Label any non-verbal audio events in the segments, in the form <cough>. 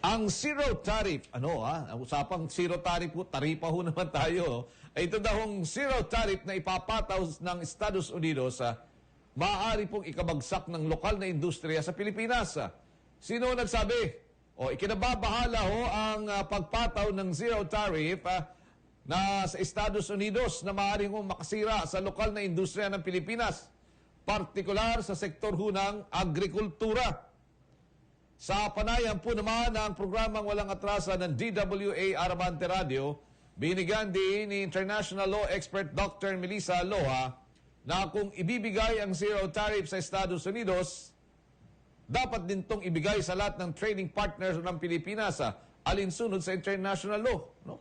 Ang zero tariff, ano ha, ang usapang zero tariff po, taripa ho <laughs> naman tayo. Ay ito daw ang zero tariff na ipapataw ng Estados Unidos sa maaari pong ikabagsak ng lokal na industriya sa Pilipinas. Sino nagsabi? O ikinababahala ho ang ah, pagpataw ng zero tariff ah, na sa Estados Unidos na maaaring makasira sa lokal na industriya ng Pilipinas, partikular sa sektor ho ng agrikultura. Sa panayam po naman ng programang walang atrasan ng DWA Arabante Radio, binigyan din ni international law expert Dr. Melissa Loha na kung ibibigay ang zero tariff sa Estados Unidos, dapat din tong ibigay sa lahat ng trading partners ng Pilipinas sa alinsunod sa international law. No?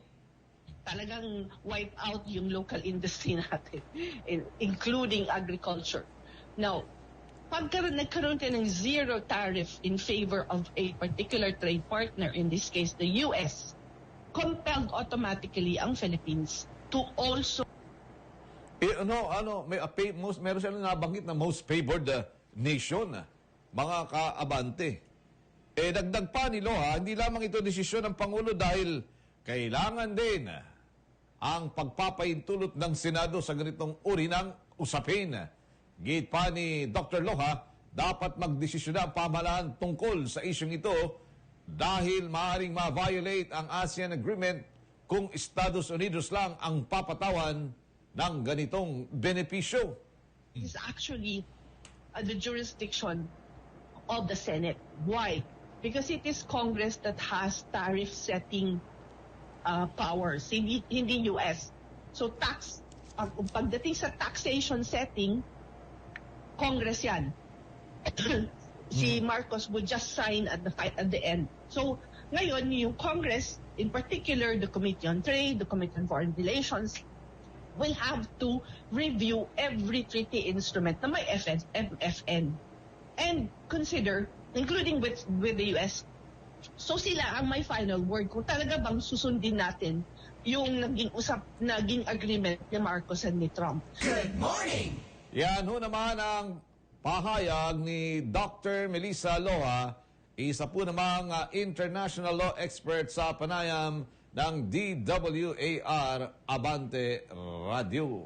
talagang wipe out yung local industry <laughs> natin, in- including agriculture. Now, pagka nagkaroon tayo ng zero tariff in favor of a particular trade partner, in this case the US, compelled automatically ang Philippines to also Eh, ano, ano, may, a pay, most, meron silang nabanggit na most favored uh, nation, ah, mga kaabante. Eh, dagdag pa ni Loha, hindi lamang ito desisyon ng Pangulo dahil kailangan din ah, ang pagpapaintulot ng Senado sa ganitong uri ng usapin. Git pa ni Dr. Loha, dapat magdesisyon ang pamahalaan tungkol sa isyong ito dahil maaaring ma-violate ang ASEAN Agreement kung Estados Unidos lang ang papatawan ng ganitong benepisyo. is actually uh, the jurisdiction of the Senate. Why? Because it is Congress that has tariff setting uh, powers, hindi, hindi US. So tax, pag, pagdating sa taxation setting, Congress yan. <clears throat> si Marcos would just sign at the fi- at the end. So ngayon yung Congress, in particular the Committee on Trade, the Committee on Foreign Relations, will have to review every treaty instrument na may FN, MFN and consider, including with, with the US, so sila ang may final word kung talaga bang susundin natin yung naging usap, naging agreement ni Marcos and ni Trump. Yan ho naman ang pahayag ni Dr. Melissa Loha, isa po namang ah, international law expert sa panayam ng DWAR Abante Radio.